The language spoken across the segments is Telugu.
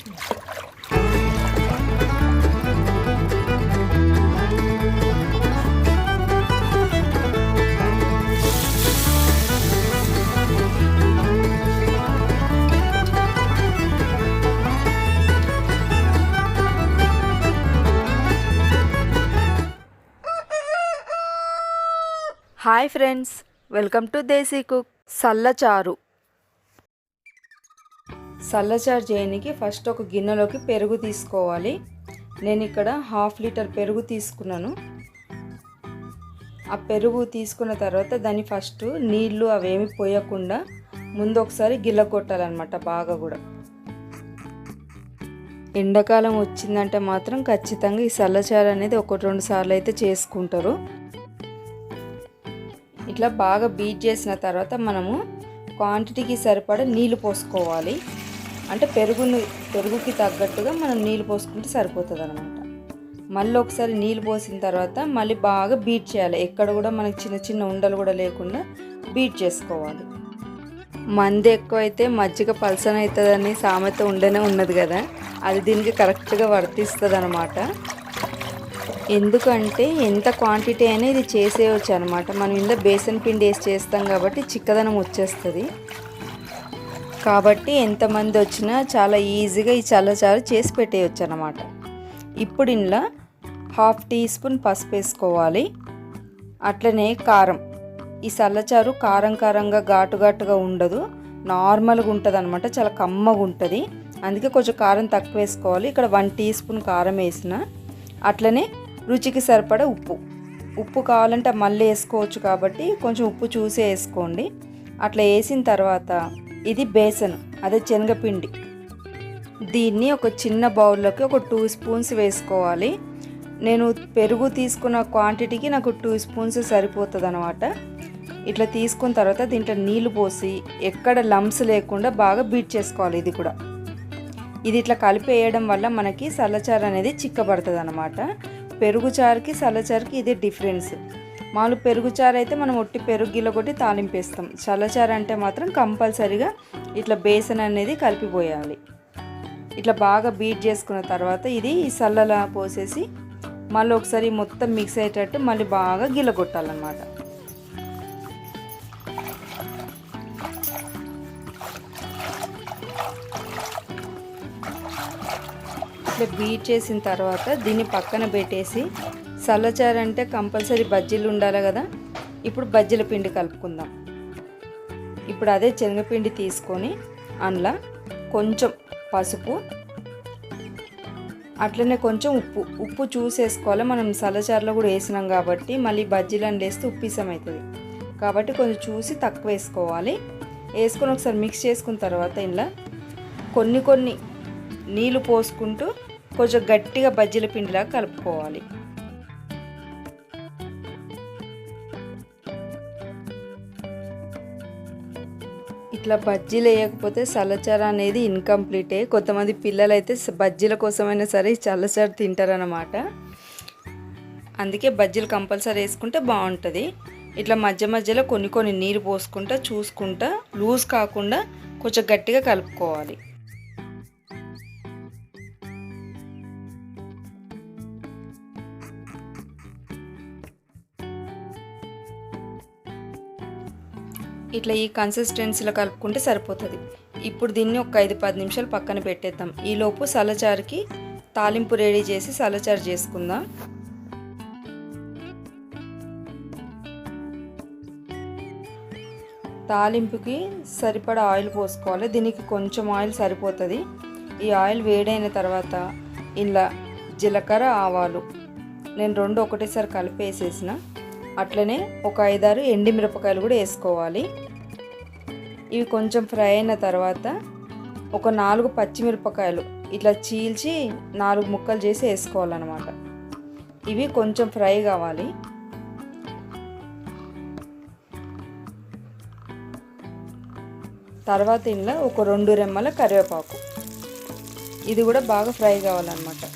Hi friends welcome to desi cook సల్లచారు. సల్లచారు చేయడానికి ఫస్ట్ ఒక గిన్నెలోకి పెరుగు తీసుకోవాలి. నేను ఇక్కడ హాఫ్ లీటర్ పెరుగు తీసుకున్నాను. ఆ పెరుగు తీసుకున్న తర్వాత దాన్ని ఫస్ట్ నీళ్ళు అవేమి పోయకుండా ముందు ఒకసారి గిల్ల కొట్టాలన్నమాట బాగా కూడా. ఎండాకాలం వచ్చిందంటే మాత్రం ఖచ్చితంగా ఈ సల్లచారు అనేది ఒకటి రెండు సార్లు అయితే చేసుకుంటారు. ఇట్లా బాగా బీట్ చేసిన తర్వాత మనము క్వాంటిటీకి సరిపడా నీళ్ళు పోసుకోవాలి. అంటే పెరుగును పెరుగుకి తగ్గట్టుగా మనం నీళ్ళు పోసుకుంటే సరిపోతుంది అనమాట మళ్ళీ ఒకసారి నీళ్ళు పోసిన తర్వాత మళ్ళీ బాగా బీట్ చేయాలి. ఎక్కడ కూడా మనకి చిన్న చిన్న ఉండలు కూడా లేకుండా బీట్ చేసుకోవాలి. మంది ఎక్కువైతే మజ్జిగ పలసన అవుతుందని సామెత ఉండనే ఉన్నది కదా. అది దీనికి కరెక్ట్గా వర్తిస్తుంది అనమాట ఎందుకంటే ఎంత క్వాంటిటీ అయినా ఇది చేసేయచ్చు అనమాట. మనం ఇంత బేసన్ పిండి వేసి చేస్తాం కాబట్టి చిక్కదనం వచ్చేస్తుంది. కాబట్టి ఎంతమంది వచ్చినా చాలా ఈజీగా ఈ చల్లచారు చేసి పెట్టేయచ్చు అనమాట ఇప్పుడు ఇందులో హాఫ్ టీ స్పూన్ పసుపు వేసుకోవాలి. అట్లనే కారం. ఈ చల్లచారు కారం కారంగా ఘాటు ఘాటుగా ఉండదు. నార్మల్గా ఉంటుంది అనమాట చాలా కమ్మగా ఉంటుంది. అందుకే కొంచెం కారం తక్కువ వేసుకోవాలి. ఇక్కడ వన్ టీ స్పూన్ కారం వేసిన అట్లనే రుచికి సరిపడ ఉప్పు. ఉప్పు కావాలంటే మళ్ళీ వేసుకోవచ్చు కాబట్టి కొంచెం ఉప్పు చూసి వేసుకోండి. అట్లా వేసిన తర్వాత ఇది బేసన్ అదే శనగపిండి. దీన్ని ఒక చిన్న బౌల్లోకి ఒక టూ స్పూన్స్ వేసుకోవాలి. నేను పెరుగు తీసుకున్న క్వాంటిటీకి నాకు టూ స్పూన్స్ సరిపోతుంది అనమాట ఇట్లా తీసుకున్న తర్వాత దీంట్లో నీళ్ళు పోసి ఎక్కడ లంప్స్ లేకుండా బాగా బీట్ చేసుకోవాలి ఇది కూడా. ఇది ఇట్లా కలిపి వేయడం వల్ల మనకి సల్లచారు అనేది చిక్కబడుతుంది అనమాట పెరుగుచారుకి సల్లచారుకి ఇదే డిఫరెన్స్. మామూలు పెరుగుచారు అయితే మనం ఒట్టి పెరుగు గిల్ల కొట్టి తాలింపేస్తాం. చల్లచారు అంటే మాత్రం కంపల్సరిగా ఇట్లా బేసన్ అనేది కలిపిపోయాలి ఇట్లా బాగా బీట్ చేసుకున్న తర్వాత ఇది ఈ సల్లలా పోసేసి మళ్ళీ ఒకసారి మొత్తం మిక్స్ అయ్యేటట్టు మళ్ళీ బాగా గిల్ల కొట్టాలన్నమాట. ఇట్లా బీట్ చేసిన తర్వాత దీన్ని పక్కన పెట్టేసి చల్లచారు అంటే కంపల్సరీ బజ్జీలు ఉండాలి కదా. ఇప్పుడు బజ్జీల పిండి కలుపుకుందాం. ఇప్పుడు అదే శనగపిండి తీసుకొని అందులో కొంచెం పసుపు అట్లనే కొంచెం ఉప్పు. ఉప్పు చూసేసుకోవాలి మనం సల్లచారులో కూడా వేసినాం కాబట్టి మళ్ళీ బజ్జీలను వేస్తే ఉప్పిసం అవుతుంది. కాబట్టి కొంచెం చూసి తక్కువ వేసుకోవాలి. వేసుకొని ఒకసారి మిక్స్ చేసుకున్న తర్వాత ఇందులో కొన్ని కొన్ని నీళ్ళు పోసుకుంటూ కొంచెం గట్టిగా బజ్జీల పిండిలాగా కలుపుకోవాలి. ఇట్లా బజ్జీలు వేయకపోతే చల్లచారు అనేది ఇన్కంప్లీటే కొంతమంది పిల్లలు అయితే బజ్జీల కోసమైనా సరే చల్లచారు తింటారనమాట అందుకే బజ్జీలు కంపల్సరీ వేసుకుంటే బాగుంటుంది. ఇట్లా మధ్య మధ్యలో కొన్ని కొన్ని నీరు పోసుకుంటా చూసుకుంటా లూజ్ కాకుండా కొంచెం గట్టిగా కలుపుకోవాలి. ఇట్లా ఈ కన్సిస్టెన్సీలో కలుపుకుంటే సరిపోతుంది. ఇప్పుడు దీన్ని ఒక ఐదు పది నిమిషాలు పక్కన పెట్టేద్దాం. ఈలోపు సలచారుకి తాలింపు రెడీ చేసి సలచారు చేసుకుందాం. తాలింపుకి సరిపడా ఆయిల్ పోసుకోవాలి. దీనికి కొంచెం ఆయిల్ సరిపోతుంది. ఈ ఆయిల్ వేడైన తర్వాత ఇలా జీలకర్ర ఆవాలు నేను రెండు ఒకటేసారి కలిపేసేసిన. అట్లనే ఒక ఐదారు ఎండి మిరపకాయలు కూడా వేసుకోవాలి. ఇవి కొంచెం ఫ్రై అయిన తర్వాత ఒక నాలుగు పచ్చిమిరపకాయలు ఇట్లా చీల్చి నాలుగు ముక్కలు చేసి వేసుకోవాలన్నమాట. ఇవి కొంచెం ఫ్రై కావాలి. తర్వాత ఇంట్లో ఒక రెండు రెమ్మల కరివేపాకు. ఇది కూడా బాగా ఫ్రై కావాలన్నమాట.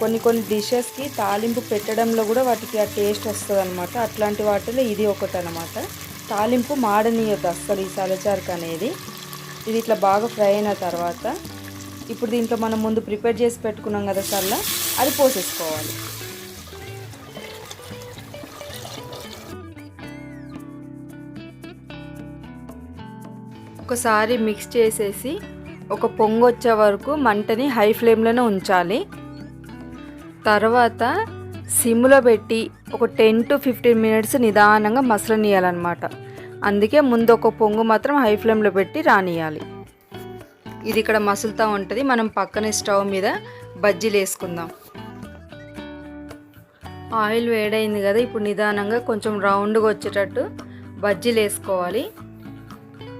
కొన్ని కొన్ని డిషెస్కి తాలింపు పెట్టడంలో కూడా వాటికి ఆ టేస్ట్ వస్తుంది అనమాట అట్లాంటి వాటిలో ఇది ఒకటి అనమాట తాలింపు మాడనీయద్దు అస్సలు ఈ సలచారుకు అనేది. ఇది ఇట్లా బాగా ఫ్రై అయిన తర్వాత ఇప్పుడు దీంట్లో మనం ముందు ప్రిపేర్ చేసి పెట్టుకున్నాం కదా సల్ల అది పోసేసుకోవాలి. ఒకసారి మిక్స్ చేసేసి ఒక పొంగు వచ్చే వరకు మంటని హై ఫ్లేమ్లోనే ఉంచాలి. తర్వాత సిమ్లో పెట్టి ఒక టెన్ టు ఫిఫ్టీన్ మినిట్స్ నిదానంగా మసలనియాలన్నమాట. అందుకే ముందు ఒక పొంగు మాత్రం హై ఫ్లేమ్లో పెట్టి రానియాలి. ఇది ఇక్కడ మసులుతూ ఉంటుంది. మనం పక్కనే స్టవ్ మీద బజ్జీలు వేసుకుందాం. ఆయిల్ వేడైంది కదా ఇప్పుడు నిదానంగా కొంచెం రౌండ్గా వచ్చేటట్టు బజ్జీలు వేసుకోవాలి.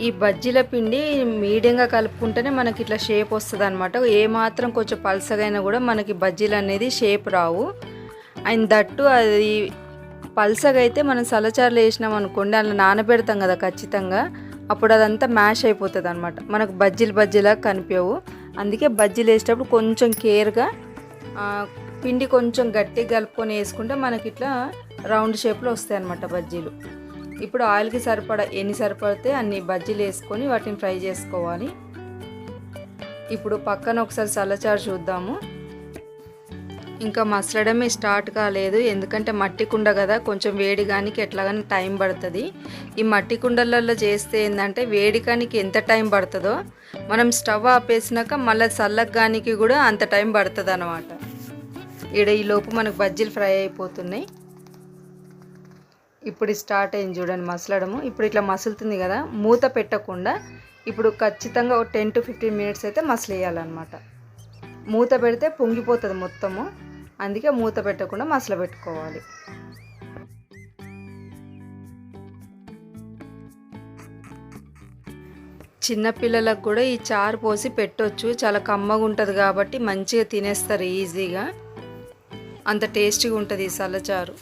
ఈ బజ్జీల పిండి మీడియంగా కలుపుకుంటేనే మనకి ఇట్లా షేప్ వస్తుంది అనమాట ఏమాత్రం కొంచెం పల్సగైనా కూడా మనకి బజ్జీలు అనేది షేప్ రావు. అండ్ దట్టు అది పల్సగా అయితే మనం సలచారులు వేసినాం అనుకోండి అలా నానబెడతాం కదా ఖచ్చితంగా అప్పుడు అదంతా మ్యాష్ అయిపోతుంది అనమాట మనకు బజ్జీలు బజ్జీలా కనిపించవు అందుకే బజ్జీలు వేసేటప్పుడు కొంచెం కేర్గా పిండి కొంచెం గట్టిగా కలుపుకొని వేసుకుంటే మనకి ఇట్లా రౌండ్ షేప్లో వస్తాయి అనమాట బజ్జీలు. ఇప్పుడు ఆయిల్కి సరిపడ ఎన్ని సరిపడితే అన్ని బజ్జీలు వేసుకొని వాటిని ఫ్రై చేసుకోవాలి. ఇప్పుడు పక్కన ఒకసారి చల్లచారు చూద్దాము. ఇంకా మసలడమే స్టార్ట్ కాలేదు. ఎందుకంటే మట్టి కుండ కదా కొంచెం వేడిగానికి ఎట్లాగని టైం పడుతుంది. ఈ మట్టి కుండలలో చేస్తే ఏంటంటే వేడికానికి ఎంత టైం పడుతుందో మనం స్టవ్ ఆపేసినాక మళ్ళీ చల్లగానికి కూడా అంత టైం పడుతుంది అనమాట ఈడ ఈ లోపు మనకు బజ్జీలు ఫ్రై అయిపోతున్నాయి. ఇప్పుడు స్టార్ట్ అయింది చూడండి మసలడము. ఇప్పుడు ఇట్లా మసులుతుంది కదా మూత పెట్టకుండా ఇప్పుడు ఖచ్చితంగా ఒక టెన్ టు ఫిఫ్టీన్ మినిట్స్ అయితే మసలేయాలన్నమాట. మూత పెడితే పొంగిపోతుంది మొత్తము. అందుకే మూత పెట్టకుండా మసల పెట్టుకోవాలి. చిన్నపిల్లలకు కూడా ఈ చారు పోసి పెట్టొచ్చు. చాలా కమ్మగా ఉంటుంది కాబట్టి మంచిగా తినేస్తారు ఈజీగా. అంత టేస్టీగా ఉంటుంది ఈ సల్లచారు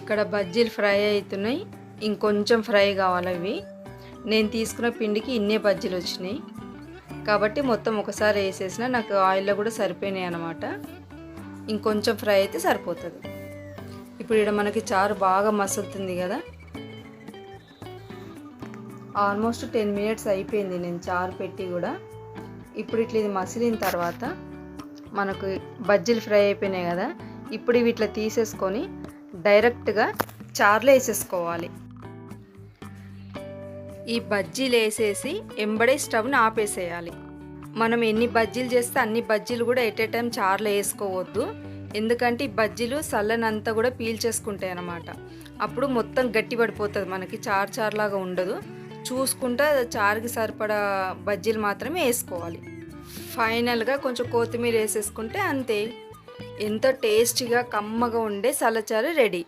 ఇక్కడ బజ్జీలు ఫ్రై అవుతున్నాయి. ఇంకొంచెం ఫ్రై కావాలి అవి నేను తీసుకున్న పిండికి ఇన్నే బజ్జీలు వచ్చినాయి. కాబట్టి మొత్తం ఒకసారి వేసేసిన నాకు ఆయిల్లో కూడా సరిపోయినాయి అనమాట ఇంకొంచెం ఫ్రై అయితే సరిపోతుంది. ఇప్పుడు ఇక్కడ మనకి చారు బాగా మసులుతుంది కదా. ఆల్మోస్ట్ టెన్ మినిట్స్ అయిపోయింది నేను చారు పెట్టి కూడా. ఇప్పుడు ఇట్లా ఇది మసిలిన తర్వాత మనకు బజ్జీలు ఫ్రై అయిపోయినాయి కదా. ఇప్పుడు ఇవి ఇట్లా తీసేసుకొని డైరెక్ట్గా చారులో వేసేసుకోవాలి. ఈ బజ్జీలు వేసేసి ఎంబడే స్టవ్ని ఆపేసేయాలి. మనం ఎన్ని బజ్జీలు చేస్తే అన్ని బజ్జీలు కూడా ఎట్ ఏ టైం చార్లు వేసుకోవద్దు. ఎందుకంటే ఈ బజ్జీలు సల్లనంతా కూడా పీల్చేసుకుంటాయి అన్నమాట. అప్పుడు మొత్తం గట్టి పడిపోతుంది మనకి చార్ చార్లాగా ఉండదు. చూసుకుంటా చారుకి సరిపడా బజ్జీలు మాత్రమే వేసుకోవాలి. ఫైనల్గా కొంచెం కొత్తిమీర వేసేసుకుంటే అంతే. ఎంతో టేస్టీగా కమ్మగా ఉండే సలచారు రెడీ.